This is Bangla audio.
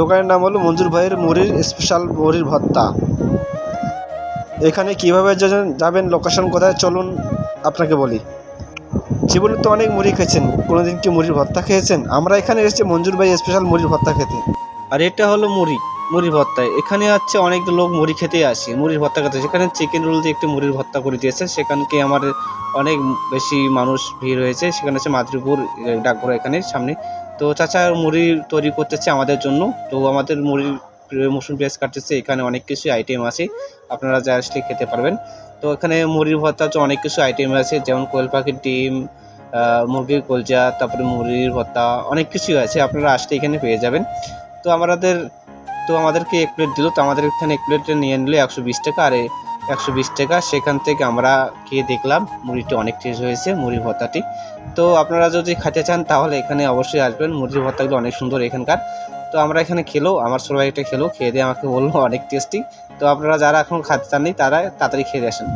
দোকানের নাম হলো মঞ্জুর ভাইয়ের মুড়ির স্পেশাল মুড়ির ভত্তা এখানে কীভাবে যাবেন লোকেশন কোথায়, চলুন আপনাকে বলি। জীবনে তো অনেক মুড়ি খেয়েছেন, কোনোদিন কি মুড়ির ভর্তা খেয়েছেন? আমরা এখানে এসেছি মঞ্জুর ভাই স্পেশাল মুড়ির ভর্তা খেতে। আর এটা হলো মুড়ি। মুড়ির ভর্তা এখানে হচ্ছে অনেক লোক মুড়ি খেতে আসে, মুড়ির ভর্তা খেতে সেখানে চিকেন রোল দিয়ে একটি মুড়ির ভর্তা করে দিয়েছে। সেখানকে আমার অনেক বেশি মানুষ ভিড় হয়েছে। সেখানে হচ্ছে মাতৃপুর ডাকঘর এখানে সামনে। তো চাচা মুড়ি তৈরি করতেছে আমাদের জন্য। তো আমাদের মুড়ির মৌসুম পেঁয়াজ কাটতেছে। এখানে অনেক কিছু আইটেম আছে। আপনারা যা আসলে খেতে পারবেন। তো এখানে মুড়ির ভর্তা হচ্ছে অনেক কিছু আইটেম আছে। যেমন কোয়েল পাখির ডিম মুরগির কলজা, তারপরে মুড়ির ভর্তা, অনেক কিছুই আছে। আপনারা আসলে এখানে পেয়ে যাবেন। তো আমাদের তো আমাদেরকে এক প্লেট দিল, তো আমাদের এখানে এক প্লেটে নিয়ে নিলে একশো বিশ টাকা। আর একশো বিশ টাকা সেখান থেকে আমরা খেয়ে দেখলাম, মুড়িটি অনেক টেস্ট হয়েছে, মুড়ির ভর্তাটি। তো আপনারা যদি খেতে চান তাহলে এখানে অবশ্যই আসবেন মুরগির ভর্তাগুলো অনেক সুন্দর এখানকার। তো আমরা এখানে খেলো, আমার ছোটো একটা খেলো, খেয়ে দিয়ে আমাকে বলল অনেক টেস্টি তো আপনারা যারা এখন খাতে চাননি, তারা তাড়াতাড়ি খেয়ে আসেন।